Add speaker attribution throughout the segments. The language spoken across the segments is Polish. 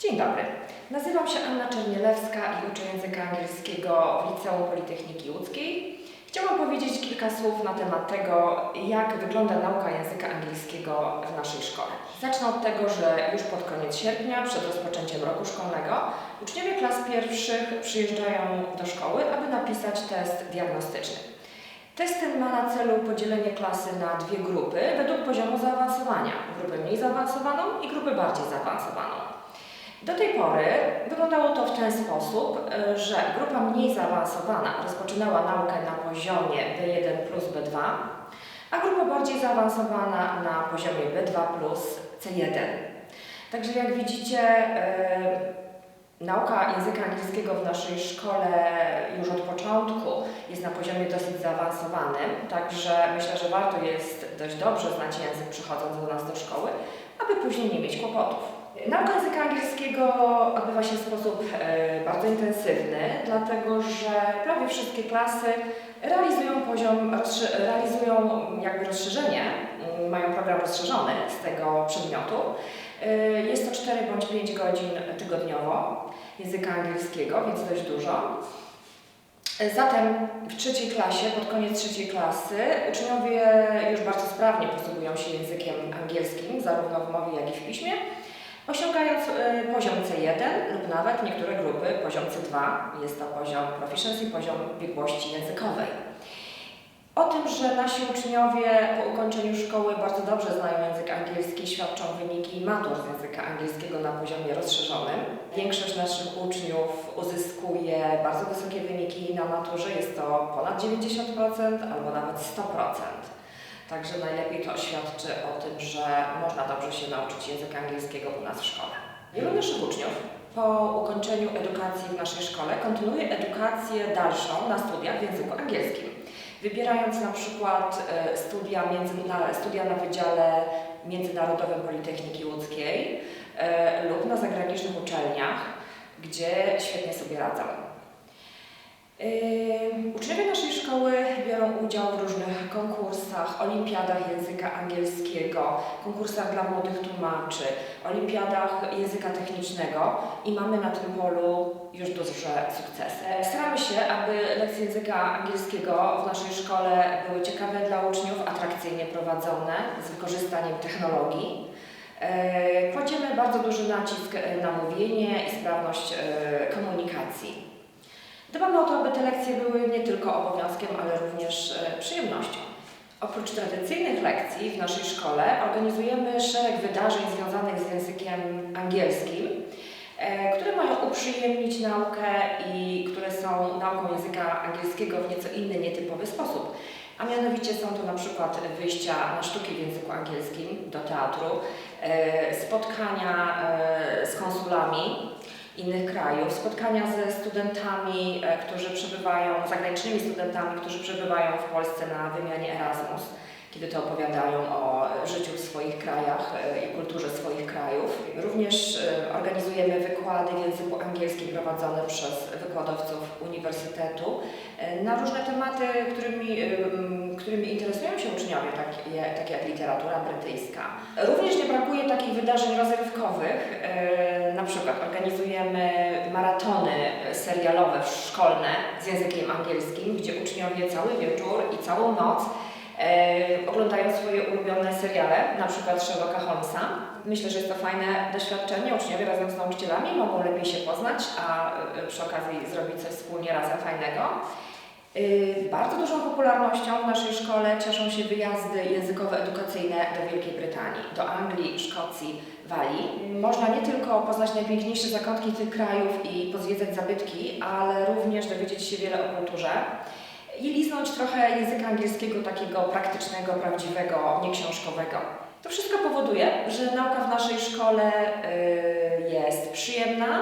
Speaker 1: Dzień dobry. Nazywam się Anna Czernielewska i uczę języka angielskiego w Liceum Politechniki Łódzkiej. Chciałam powiedzieć kilka słów na temat tego, jak wygląda nauka języka angielskiego w naszej szkole. Zacznę od tego, że już pod koniec sierpnia, przed rozpoczęciem roku szkolnego, uczniowie klas pierwszych przyjeżdżają do szkoły, aby napisać test diagnostyczny. Test ten ma na celu podzielenie klasy na dwie grupy według poziomu zaawansowania. Grupę mniej zaawansowaną i grupę bardziej zaawansowaną. Do tej pory wyglądało to w ten sposób, y, że grupa mniej zaawansowana rozpoczynała naukę na poziomie B1 plus B2, a grupa bardziej zaawansowana na poziomie B2 plus C1. Także jak widzicie, y, nauka języka angielskiego w naszej szkole już od początku jest na poziomie dosyć zaawansowanym, także myślę, że warto jest dość dobrze znać język przychodząc do nas do szkoły, aby później nie mieć kłopotów. Nauka języka angielskiego odbywa się w sposób e, bardzo intensywny, dlatego że prawie wszystkie klasy realizują poziom, realizują jakby rozszerzenie, mm, mają program rozszerzony z tego przedmiotu. E, Jest to 4 bądź 5 godzin tygodniowo języka angielskiego, więc dość dużo. Zatem w trzeciej klasie, pod koniec trzeciej klasy, uczniowie już bardzo sprawnie posługują się językiem angielskim, zarówno w mowie, jak i w piśmie, osiągając e, poziom C1 lub nawet niektóre grupy poziom C2. Jest to poziom proficiency, poziom biegłości językowej. O tym, że nasi uczniowie po ukończeniu szkoły bardzo dobrze znają język angielski, świadczą wyniki matur z języka angielskiego na poziomie rozszerzonym. Większość naszych uczniów uzyskuje bardzo wysokie wyniki na maturze, jest to ponad 90% albo nawet 100%. Także najlepiej to świadczy o tym, że można dobrze się nauczyć języka angielskiego u nas w szkole. Wielu naszych uczniów po ukończeniu edukacji w naszej szkole kontynuuje edukację dalszą na studiach w języku angielskim, wybierając na przykład e, studia, studia na Wydziale Międzynarodowym Politechniki Łódzkiej e, lub na zagranicznych uczelniach, gdzie świetnie sobie radzą. Yy, Uczniowie naszej szkoły biorą udział w różnych konkursach, olimpiadach języka angielskiego, konkursach dla młodych tłumaczy, olimpiadach języka technicznego i mamy na tym polu już duże sukcesy. Staramy się, aby lekcje języka angielskiego w naszej szkole były ciekawe dla uczniów, atrakcyjnie prowadzone, z wykorzystaniem technologii. Yy, Kładziemy bardzo duży nacisk e, na mówienie i sprawność e, komunikacji. Dbamy o to, aby te lekcje były nie tylko obowiązkiem, ale również e, przyjemnością. Oprócz tradycyjnych lekcji w naszej szkole organizujemy szereg wydarzeń związanych z językiem angielskim, e, które mają uprzyjemnić naukę i które są nauką języka angielskiego w nieco inny, nietypowy sposób. A mianowicie są to na przykład wyjścia na sztuki w języku angielskim do teatru, e, spotkania z konsulami innych krajów, spotkania ze studentami, e, którzy przebywają, zagranicznymi studentami, którzy przebywają w Polsce na wymianie Erasmus, kiedy to opowiadają o e, życiu w swoich krajach e, i kulturze swoich krajów. Również organizujemy wykłady w języku angielskim prowadzone przez wykładowców uniwersytetu na różne tematy, którymi się uczniowie, takie, takie jak literatura brytyjska. Również nie brakuje takich wydarzeń rozrywkowych, e, na przykład organizujemy maratony serialowe szkolne z językiem angielskim, gdzie uczniowie cały wieczór i całą noc e, oglądają swoje ulubione seriale, na przykład Sherlocka Holmesa. Myślę, że jest to fajne doświadczenie. Uczniowie razem z nauczycielami mogą lepiej się poznać, a e, przy okazji zrobić coś wspólnie razem fajnego. Y, Bardzo dużą popularnością w naszej szkole cieszą się wyjazdy językowe edukacyjne do Wielkiej Brytanii, do Anglii, Szkocji, Walii. Można nie tylko poznać najpiękniejsze zakątki tych krajów i pozwiedzać zabytki, ale również dowiedzieć się wiele o kulturze i liznąć trochę języka angielskiego takiego praktycznego, prawdziwego, nieksiążkowego. To wszystko powoduje, że nauka w naszej szkole y, jest przyjemna,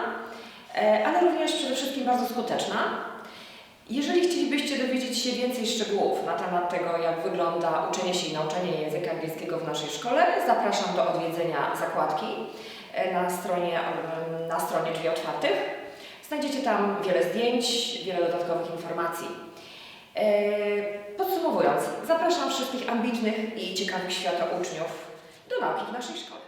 Speaker 1: y, ale również przede wszystkim bardzo skuteczna. Jeżeli chcielibyście dowiedzieć się więcej szczegółów na temat tego, jak wygląda uczenie się i nauczanie języka angielskiego w naszej szkole, zapraszam do odwiedzenia zakładki e, na stronie, em, na stronie Drzwi Otwartych. Znajdziecie tam wiele zdjęć, wiele dodatkowych informacji. E, Podsumowując, zapraszam wszystkich ambitnych i ciekawych świata uczniów do nauki w naszej szkole.